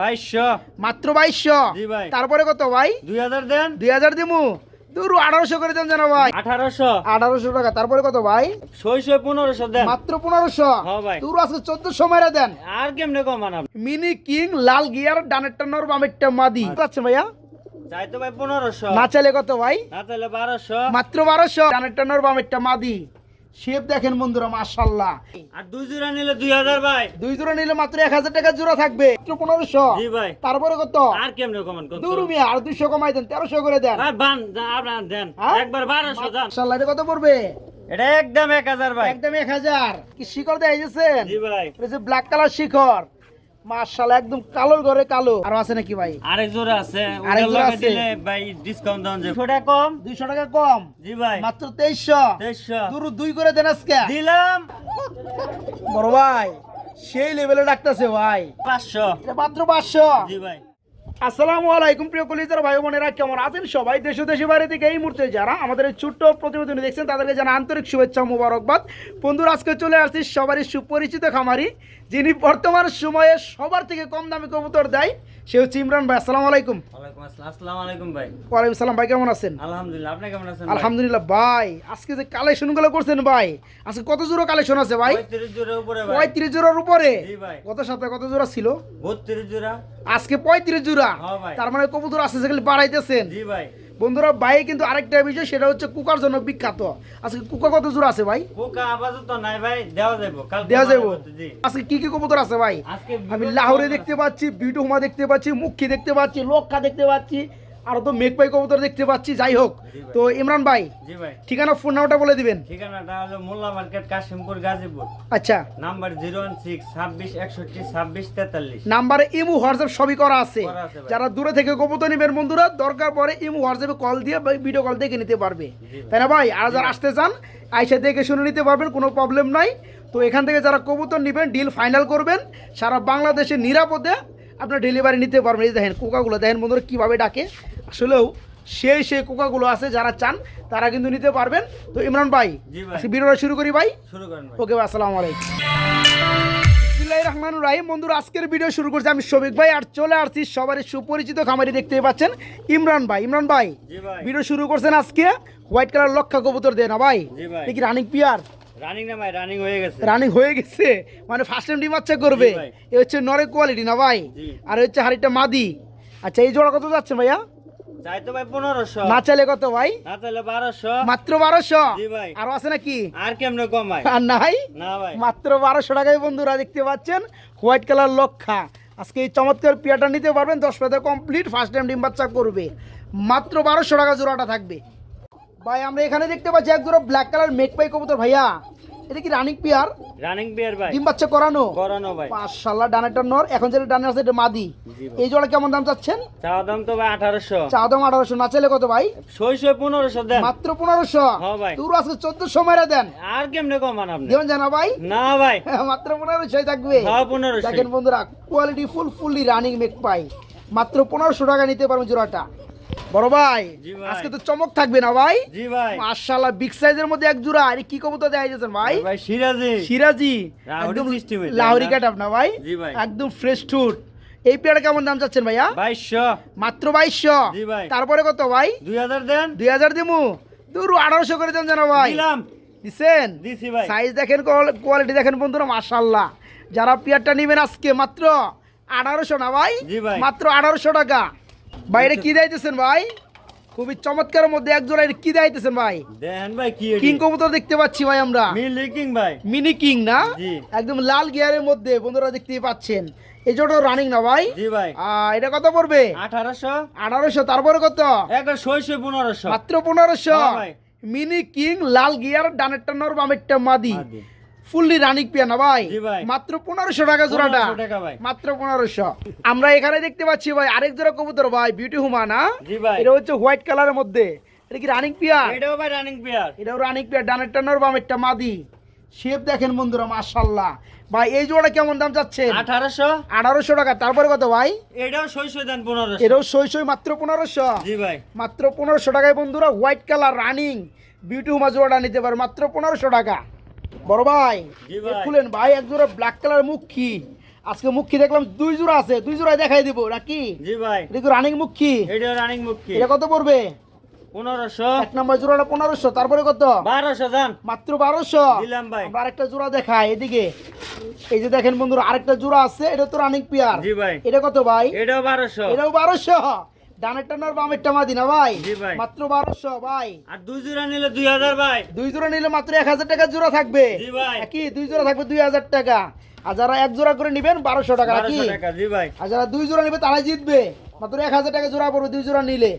বাইশশো। মাত্র বাইশশো। জি ভাই। তারপরে কত ভাই? দুই হাজার দেন। দুই হাজার দিমু। দূর আঠারোশো করে দেন জানো ভাই। আঠারোশো। আঠারোশো টাকা। তারপরে কত ভাই? ছয়শো পনেরোশো দেন। মাত্র পনেরোশো। ভাই। দূর আজকে চোদ্দশো মেরে দেন। আর কেমনে মিনি কিং লাল গিয়ার ডানেরটা নর বামেরটা মাদি। আচ্ছা। ভাইয়া? চাই তো ভাই পনেরোশো। না চাইলে কত ভাই? না তাহলে বারোশো। মাত্র বারোশো। ডানেরটা নর বামেরটা মাদি। শেপ দেখেন বন্ধুরা মাশাল্লাহ আর দুই জোড়া নিলে দুই হাজার ভাই। দুই জোড়া নিলে মাত্র এক হাজার টাকা জোড়া থাকবে। মাত্র পনেরোশো। জি ভাই। তারপরে কত? আর কেমনে কমান কত? দূর মিয়া আর দুইশো কমাই দেন তেরোশো করে দেন। ভাই বান যা, আপনার দেন। হ্যাঁ? একবার বারোশো দেন মাশাল্লাহ এটা কত পড়বে? এটা একদম এক হাজার ভাই। একদম এক হাজার। কি শিকড় দেয় জি ভাই। ব্ল্যাক কালার শিখর মাশাল্লাহ একদম কালোর ঘরে কালো। আর আছে নাকি ভাই? আরেক জোড়া আছে। আরেক জোড়া আছে। ভাই ডিসকাউন্ট দাও 200 টাকা কম? দুইশো টাকা কম। জি ভাই। মাত্র 2300 2300 দুরু দুই করে দেন আজকে। দিলাম। বড় ভাই সেই লেভেলে ডাকতেছে ভাই। পাঁচশো। এটা মাত্র পাঁচশো। জি ভাই। আসসালামু আলাইকুম, প্রিয় কলিজার ভাই বোনেরা, কেমন আছেন? সবাই দেশ দেশে বাইরে থেকে এই মুহূর্তে যারা আমাদের এই ছোট্ট প্রতিবেদনী দেখছেন, তাদেরকে জানা আন্তরিক শুভেচ্ছা মুবারকবাদ। বন্ধুরা, আজকে চলে আসছি সবারই সুপরিচিত খামারি, যিনি বর্তমান সময়ে সবার থেকে কম দামে কবুতর দেয়। সে হচ্ছে ইমরান ভাই আসসালামু আলাইকুম। আসসালাম। আসসালামু আলাইকুম ভাই। ওয়ালাইকুম সালাম ভাই কেমন আছেন? আলহামদুলিল্লাহ আপনি কেমন আছেন ভাই? আলহামদুলিল্লাহ ভাই আজকে যে কালেকশনগুলো করছেন ভাই আজকে কত জোড়া কালেকশন আছে ভাই? পঁয়ত্রিশ জোড়া উপরে ভাই। পঁয়ত্রিশ জোড়ার উপরে? জি ভাই। কত সপ্তাহে কত জোড়া ছিল? বত্রিশ জোড়া। আজকে পঁয়ত্রিশ জোড়া। হ্যাঁ তার মানে কবুতর আছে যেগুলি বাড়াইতেছেন। জি ভাই। বন্ধুরা ভাই কিন্তু আরেকটা বিষয় সেটা হচ্ছে কুকার জন্য বিখ্যাত। আজকে কুকা কত জোর আছে ভাই? কুকা আপাতত নাই ভাই দেওয়া যাব কাল দেওয়া যাব আজকে কি কি কবুতর আছে ভাই? আজকে আমি লাহোরে দেখতে পাচ্ছি বিটুমা দেখতে পাচ্ছি মুখী দেখতে পাচ্ছি লক্ষা দেখতে পাচ্ছি। আর তো মেঘপাই কবুতর দেখতে পাচ্ছি যাই হোক। তো ইমরান ভাই জি ভাই। ঠিকানা ফোন নাম্বারটা বলে দিবেন। ঠিকানাটা হলো মোল্লা মার্কেট কাশিমপুর গাজীপুর। আচ্ছা। নাম্বার জিরো ওয়ান সিক্স ছাব্বিশ একষট্টি ছাব্বিশ তেতাল্লিশ। নাম্বারে ইমু হোয়াটসঅ্যাপ সবই করা আছে। যারা দূরে থেকে কবুতর নেবেন বন্ধুরা দরকার পরে ইমু হোয়াটসঅ্যাপে কল দিয়ে বা ভিডিও কল দেখে নিতে পারবে। তাই না ভাই? আর যারা আসতে চান আইসা দেখে শুনে নিতে পারবেন কোনো প্রবলেম নাই। তো এখান থেকে যারা কবুতর নেবেন ডিল ফাইনাল করবেন। সারা বাংলাদেশে নিরাপদে আপনার ডেলিভারি নিতে পারবেন। এই দেখেন কোকাগুলো দেখেন বন্ধুরা কীভাবে ডাকে। আসলেও সেই সেই কোকাগুলো আছে যারা চান তারা কিন্তু নিতে পারবেন। তো ইমরান ভাই ভিডিওটা শুরু করি ভাই? শুরু করেন ওকে ভাই আসসালামু আলাইকুম। রহমানির রহিম। বন্ধুরা আজকের ভিডিও শুরু করছি আমি শফিক ভাই আর চলে আসছি সবারই সুপরিচিত খামারি দেখতে পাচ্ছেন ইমরান ভাই। ইমরান ভাই ভিডিও শুরু করছেন আজকে। হোয়াইট কালার লক্ষা কবুতর দেয় না ভাই? জি ভাই। কি রানিং পিয়ার। রানিং না ভাই রানিং হয়ে গেছে। রানিং হয়ে গেছে। মানে ফার্স্ট টাইম ডিম বাচ্চা করবে। এ হচ্ছে কোয়ালিটি না ভাই? আর হচ্ছে হাড়িটা মাদি। আচ্ছা এই জোড়া কত যাচ্ছে ভাইয়া? ভাই পনেরোশো। না চাইলে কত ভাই? না তাহলে বারোশো। মাত্র বারোশো? ভাই। আরও আছে নাকি? আর কেমনে কমায় আর নাই? না ভাই। মাত্র বারোশো টাকায় বন্ধুরা দেখতে পাচ্ছেন হোয়াইট কালার লক্ষা। আজকে এই চমৎকার পিয়াটা নিতে পারবেন দশ কমপ্লিট ফার্স্ট টাইম ডিম বাচ্চা করবে। মাত্র বারোশো টাকা জোড়াটা থাকবে। ভাই আমরা এখানে দেখতে পাচ্ছি এক জোড়া ব্ল্যাক কালার মেক পাই কবুতর ভাইয়া। এটা কি রানিং পিয়ার রানিং বিয়ার ভাই। ডিম বাচ্চা করানো? করানো ভাই। মাশাল্লাহ ডানেরটা নর। এখন যেটা ডানে আছে এটা মাদি। এই জোড়া কেমন দাম চাচ্ছেন? চাওয়া দাম তো ভাই আঠারোশো। চা দাম আঠারোশো না চাইলে কত ভাই? ছয়শো পনেরোশো দেন। মাত্র পনেরোশো। হ্যাঁ ভাই। তোর আজকে চোদ্দশো মেরে দেন। আর কেমনে কমান আপনি? দেবেন জানা ভাই? না ভাই। মাত্র পনেরোশোই থাকবে। হ্যাঁ পনেরোশো দেখেন বন্ধুরা quality full fully running make পাই মাত্র পনেরোশো টাকা নিতে পারবেন জোড়াটা। বড় ভাই আজকে তো চমক থাকবে না ভাই? জি ভাই। মাশাআল্লাহ বিগ সাইজের মধ্যে এক জোড়া। আরে কি কবুতর দেখাই যাচ্ছেন ভাই? ভাই সিরাজি। সিরাজি। একদম লাহোরি তাই না? ভাই? জি ভাই। একদম ফ্রেশ টুট এই পেয়ারা কেমন দাম চাচ্ছেন ভাইয়া? বাইশশো। মাত্র বাইশশো। জি ভাই। তারপরে কত ভাই? দুই হাজার দেন। দুই হাজার দিমু। দূর আঠারোশো করে দেন জানো ভাই। দিছেন? দিছি ভাই। সাইজ দেখেন কোয়ালিটি দেখেন বন্ধুরা মাশাল্লাহ যারা পিয়ারটা নেবেন আজকে মাত্র আঠারোশো না ভাই। মাত্র আঠারোশো টাকা। ভাই এটা কি দিতেছেন ভাই? খুবই চমৎকার মধ্যে এক জোড়া কি দিতেছেন ভাই? দেখেন ভাই কি কিং কবুতর দেখতে পাচ্ছি ভাই আমরা। মিল কিং ভাই। মিনি কিং না? জি। একদম লাল গিয়ারের মধ্যে বন্ধুরা দেখতেই পাচ্ছেন। এই জোড়া রানিং না ভাই? জি ভাই। এটা কত পড়বে? আঠারোশো। আঠারোশো তারপরে কত? একবার ছয়শো পনেরোশো। মাত্র পনেরোশো। হ্যাঁ ভাই। মিনি কিং লাল গিয়ার ডানেরটা নর বামেরটা মাদি। ফুললি রানিক পিয়া না ভাই। মাত্র পনেরোশো টাকা জোড়াটা। 1500 মাত্র পনেরোশো। আমরা এখানে দেখতে পাচ্ছি ভাই আরেক জোড়া কবুতর ভাই বিউটি হুমা না এটা হচ্ছে হোয়াইট কালারের মধ্যে। এটা কি রানিক পিয়া? এটাও ভাই রানিং পেয়ার এটাও রানিক পিয়া ডানেরটা নর বামেরটা মাদি। শেপ দেখেন বন্ধুরা মাশাল্লাহ ভাই এই জোড়া কেমন দাম চাচ্ছে? আঠারোশো। আঠারোশো টাকা তারপরে কত ভাই? এটাও ছয়শো দেন পনেরোশো। এটাও সই সই মাত্র পনেরোশো। জি ভাই। মাত্র পনেরোশো টাকায় বন্ধুরা হোয়াইট কালার রানিং। বিউটি হুমা জোড়াটা নিতে পারে মাত্র পনেরোশো টাকা। বড় ভাই খুলেন ভাই এক জোড়া ব্ল্যাক কালার মুখী। আজকে মুখী দেখলাম দুই জোড়া আছে দুই জোড়ায় দেখাই দিব নাকি জি ভাই। এটা রানিং মুখী? এটা রানিং মুখী। এটা কত পড়বে? পনেরোশো। এক নম্বর জোড়াটা পনেরোশো তারপরে কত? বারোশো মাত্র বারোশো। দিলাম ভাই। আমরা আরেকটা জোড়া দেখাই এদিকে। এই যে দেখেন বন্ধুরা আরেকটা জোড়া আছে এটা তো রানিং পিয়ার জি ভাই। এটা কত ভাই? এটাও বারোশো। এটাও বারোশো। ডানেরটা নর বামেরটা মাদি না ভাই? মাত্র বারোশো ভাই। আর দুই জোড়া নিলে দুই হাজার ভাই। দুই জোড়া নিলে মাত্র এক হাজার টাকা জোড়া থাকবে। কি দুই জোড়া থাকবে দুই হাজার টাকা। আর যারা এক জোড়া করে নিবেন বারোশো টাকা ভাই। আর যারা দুই জোড়া নিবে তারা জিতবে। মাত্র এক হাজার টাকা জোড়া পড়বে দুই জোড়া নিলে।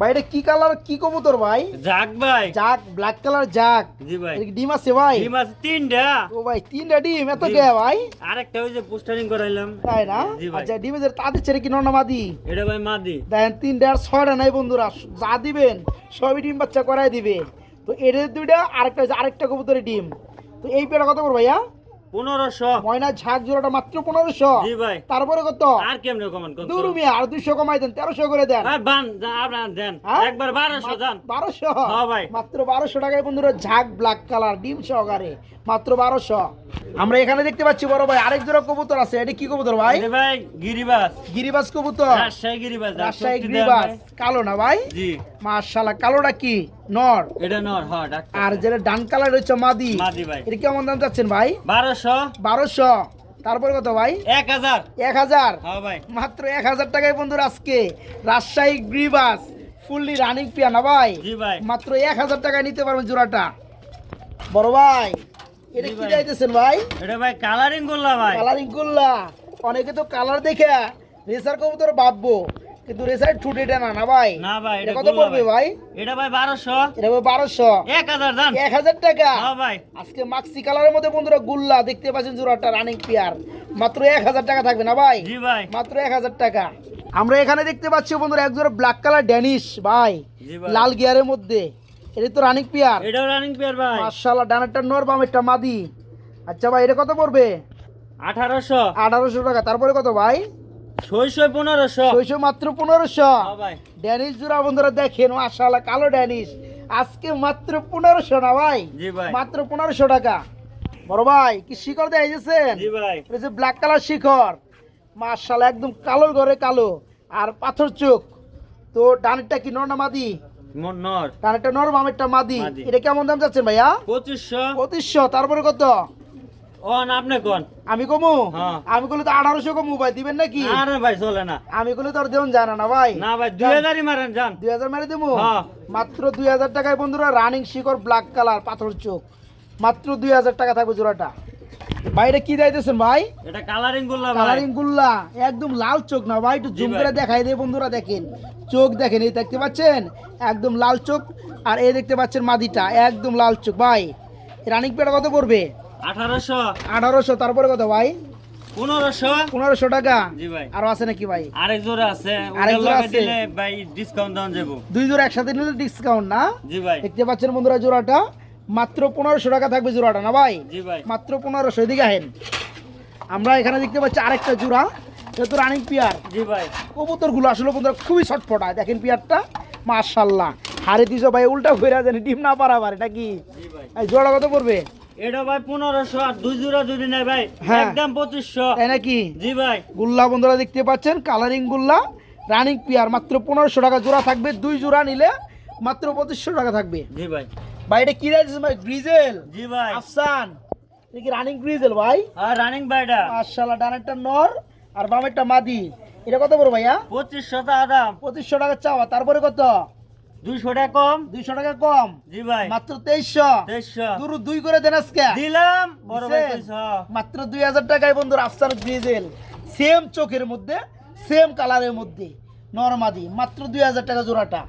ভাই এটা কি কালার কি কবুতর ভাই? যাক ভাই। জাক ব্ল্যাক কালার জাক জি ভাই। ডিম আছে ভাই? ডিম আছে তিনটা। ও ভাই তিনটা ডিম এত। কে ভাই? আরেকটা ওই যে পোস্টারিং করাইলাম। তাই না। আচ্ছা ডিমের তাদের ছেড়ে কি নর্নামাদি এটা ভাই মাদি। দেখেন তিনটা আর ছয়টা নাই বন্ধুরা যা দিবেন সবই ডিম বাচ্চা করাই দিবে তো এদের দুইটা আরেকটা আরেকটা কবুতরের ডিম। তো এই পেয়ারা কত করব ভাইয়া? পনেরোশো। ময়না ঝাঁক জোড়াটা মাত্র পনেরোশো। জি ভাই। তারপরে কত? আর কেমনে কমান? কোন দু রুমিয়া আর দুইশো কমাই দেন তেরোশো করে দেন। আর বান আপনার দেন। হ্যাঁ? একবার বারোশো হ্যাঁ ভাই। মাত্র বারোশো টাকায় বন্ধুরা ঝাঁক ব্ল্যাক কালার ডিম সহকারে। মাত্র বারোশো। আমরা এখানে দেখতে পাচ্ছি বড় ভাই আরেক জোড়া কবুতর আছে। এটা কি কবুতর ভাই? ভাই গিরিবাস। গিরিবাস কবুতর। রাজশাহী গিরিবাস রাজশাহী গিরিবাস। কালো না ভাই? জি। কালোটা কি? নর। এটা নর হ ডাক্তার। আর যেটা ডান কালার হচ্ছে মাদি মাদি ভাই। এটা কেমন দাম চাচ্ছেন ভাই? বারোশো। বারোশো। তারপরে কত ভাই? এক হাজার। এক হাজার। হ্যাঁ মাত্র এক হাজার টাকায় বন্ধুরা আজকে রাজশাহী গ্রিবাস ফুললি রানিং পিয়া না ভাই? মাত্র এক হাজার টাকায় নিতে পারবেন জোড়াটা। বড় ভাই এটা কি ভাই। চাইতেছেন ভাই? এটা ভাই কালারিং করলাম ভাই। কালারিং করলা অনেকে তো কালার দেখে রেসার কবুতর ভাববো। কিন্তু রেসার ছুটে এটা না না ভাই? না ভাই এটা কত পড়বে ভাই? এটা ভাই বারোশো। এটা হবে বারোশো। এক হাজার যান এক হাজার টাকা? হ্যাঁ ভাই। আজকে মাক্সি কালারের মধ্যে বন্ধুরা গুল্লা দেখতে পাচ্ছেন জোড়াটা রানিং পেয়ার মাত্র এক হাজার টাকা থাকবে না ভাই? জি ভাই। মাত্র এক হাজার টাকা। আমরা এখানে দেখতে পাচ্ছি বন্ধুরা এক জোড়া ব্ল্যাক কালার ড্যানিশ ভাই। ভাই। লাল গিয়ারের মধ্যে। এটা তো রানিং পেয়ার এটাও রানিং পেয়ার ভাই। মার্শাল্লাহ ডানারটা নর বামেরটা মাদি। আচ্ছা ভাই এটা কত পড়বে? আঠারোশো। আঠারোশো টাকা। তারপরে কত ভাই? ছয়শো পনেরোশো। ছয়শো মাত্র পনেরোশো। হ্যাঁ ড্যানিশ জোড়া বন্ধুরা দেখেন মার্শাল্লাহ কালো ড্যানিশ। আজকে মাত্র পনেরোশো না ভাই? জি ভাই। মাত্র পনেরোশো টাকা। বড় ভাই কি শিকড় দেয় গেছেন ভাই। যে ব্ল্যাক কালার শিখর মার্শাল একদম কালো ঘরে কালো। আর পাথর চোখ। তো ডানেরটা কি নর না মাদি? নর। ডানেরটা নর বামেরটা মাদি। এটা কেমন দাম যাচ্ছেন ভাইয়া? পঁচিশশো। পঁচিশশো তারপরে কত? ও আপনি কোন? আমি কমু। আমি করলে তো আঠারোশো কমু ভাই দিবেন নাকি? আরে ভাই চলে না। আমি করলে তো আর জানা না ভাই। না ভাই দুই হাজারই মারেন যান দুই হাজার মেরে। মাত্র দুই হাজার টাকায় বন্ধুরা রানিং শিকর ব্ল্যাক কালার পাথর চোখ। মাত্র দুই হাজার টাকা থাকবে জোড়াটা। বাইরে কি ভাই? এটা কালারিং করলাম ভাই। কালারিং গুল্লা। একদম লাল চোখ না ভাই? একটু জুম করে দেখাই বন্ধুরা দেখেন। চোখ দেখেন এই দেখতে পাচ্ছেন? একদম লাল চোখ। আর এই দেখতে পাচ্ছেন মাদিটা। একদম লাল চোখ ভাই। রানিং পেটা কত পড়বে? আঠারোশো। আঠারোশো তারপরে কত ভাই? পনেরোশো। পনেরোশো টাকা? জি ভাই। আরও আছে নাকি ভাই? আরেক জোড়া আছে। আরেক জোড়া আছে? ভাই ডিসকাউন্ট দেওয়া যাব। দুই জোড়া একসাথে নিলে ডিসকাউন্ট না? জি ভাই। দেখতে পাচ্ছেন বন্ধুরা জোড়াটা। মাত্র পনেরোশো টাকা থাকবে জোড়াটা না ভাই? জি ভাই। মাত্র পনেরোশো এদিকে আহেন। আমরা এখানে দেখতে পাচ্ছি আরেকটা জোড়া। এটা তো রানিং পিয়ার জি ভাই। কবুতরগুলো আসলে বন্ধুরা খুবই ছটফটায় দেখেন পিয়ারটা মার্শাল্লাহ হারে দিছো ভাই উল্টা ঘুরে জানি ডিম না পারা পারে নাকি জোড়া কত পড়বে? এটা ভাই পনেরোশো আর দুই জোড়া যদি নেয় ভাই হ্যাঁ। একদম পঁচিশশো। তাই নাকি? জি ভাই। গুল্লা বন্ধুরা দেখতে পাচ্ছেন কালারিং গুল্লা। রানিং পিয়ার মাত্র পনেরোশো টাকা জোড়া থাকবে দুই জোড়া নিলে মাত্র পঁচিশশো টাকা থাকবে। জি ভাই। বাইরে কি রাখছে ভাই? গ্রিজেল জি ভাই। আফসান এটা কি রানিং গ্রিজেল ভাই? আর রানিং ভাইটা মার্শাল্লাহ ডানেরটা নর আর বামেরটা মাদি। এটা কত বড় ভাইয়া? পঁচিশশো টাকা দাম। পঁচিশশো টাকা চাওয়া তারপরে কত? দুইশো টাকা কম? দুইশো টাকা কম। জি ভাই। মাত্র তেইশশো। তেইশশো। দুরু দুই করে দেন আজকে। দিলাম। বড় ভাই মাত্র দুই হাজার টাকায় বন্ধুর আফসার গ্রিজেল সেম চোখের মধ্যে সেম কালারের মধ্যে। নরমাদি। মাত্র দুই হাজার টাকা জোড়াটা।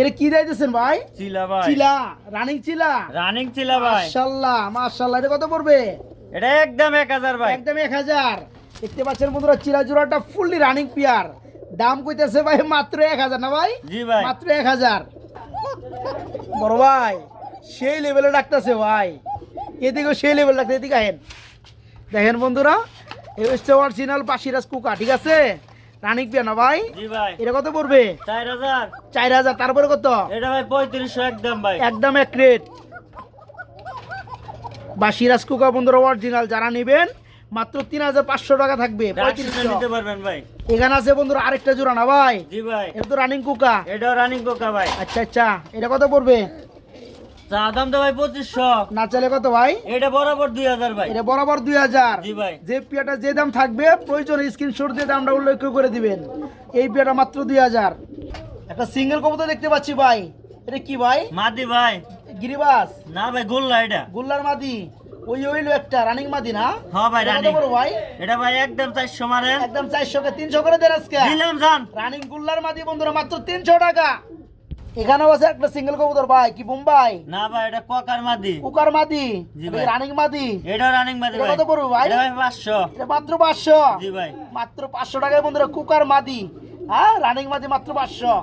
এর কি দিতেছেন ভাই? চিলা ভাই। চিলা। রানিং চিলা? রানিং চিলা ভাই। মাশাল্লাহ মাশাল্লাহ। এটা কত পড়বে? এটা একদম এক হাজার ভাই। একদম এক হাজার। দেখতে পাচ্ছেন বন্ধুরা চিরা জোড়াটা ফুললি রানিং পিয়ার দাম কইতেছে ভাই মাত্র এক হাজার না ভাই? জি ভাই। মাত্র এক হাজার। বড় ভাই সেই লেভেলে ডাকতেছে ভাই। এদিকেও সেই লেভেল ডাকতে এদিকে আহেন। দেখেন বন্ধুরা এই হচ্ছে অরিজিনাল পাশিরাজ কুকা ঠিক আছে? রানিং পিয়া না ভাই? ভাই। এটা কত পড়বে? চার হাজার। চার হাজার তারপরে কত? এটা ভাই পঁয়ত্রিশশো একদম ভাই। একদম এক রেট বা সিরাজ কুকা বন্ধুরা অরিজিনাল যারা নেবেন মাত্র তিন হাজার পাঁচশো টাকা থাকবে পঁয়ত্রিশশো। নিতে পারবেন ভাই। এখানে আছে বন্ধুরা আরেকটা জোড়া না ভাই? জি ভাই। এটা তো রানিং কুকা এটাও রানিং কুকা ভাই। আচ্ছা আচ্ছা। এটা কত পড়বে? দাম তো ভাই পঁচিশশো। না কত ভাই? এটা বরাবর দুই হাজার ভাই। এটা বরাবর দুই হাজার। জি ভাই। যে পিয়াটা যে দাম থাকবে প্রয়োজন স্ক্রিনশট দিয়ে দামটা উল্লেখ করে দিবেন। এই পিয়াটা মাত্র দুই হাজার। একটা সিঙ্গেল কবুতর দেখতে পাচ্ছি ভাই। এটা কি ভাই? মাদি ভাই। গিরিবাস। না ভাই গোল্লা এটা। গুল্লার মাদি। ওই ওইলো একটা রানিং মাদি না? হ্যাঁ ভাই রানিং বড় ভাই? এটা ভাই একদম চারশো মারেন একদম চারশো কে তিনশো করে দেন আজকে। দিলাম জান। রানিং গুল্লার মাদি বন্ধুরা মাত্র তিনশো টাকা। এখানেও আছে একটা সিঙ্গেল কবুতর ভাই কি বোম্বাই না ভাই এটা কোকার মাদি। কুকার মাদি। রানিং মাদি? এটা রানিং মাদি ভাই। কত পড়বে ভাই? এটা ভাই পাঁচশো। এটা মাত্র পাঁচশো। জি ভাই। মাত্র পাঁচশো টাকায় বন্ধুরা কুকার মাদি। হ্যাঁ রানিং মাদি মাত্র পাঁচশো।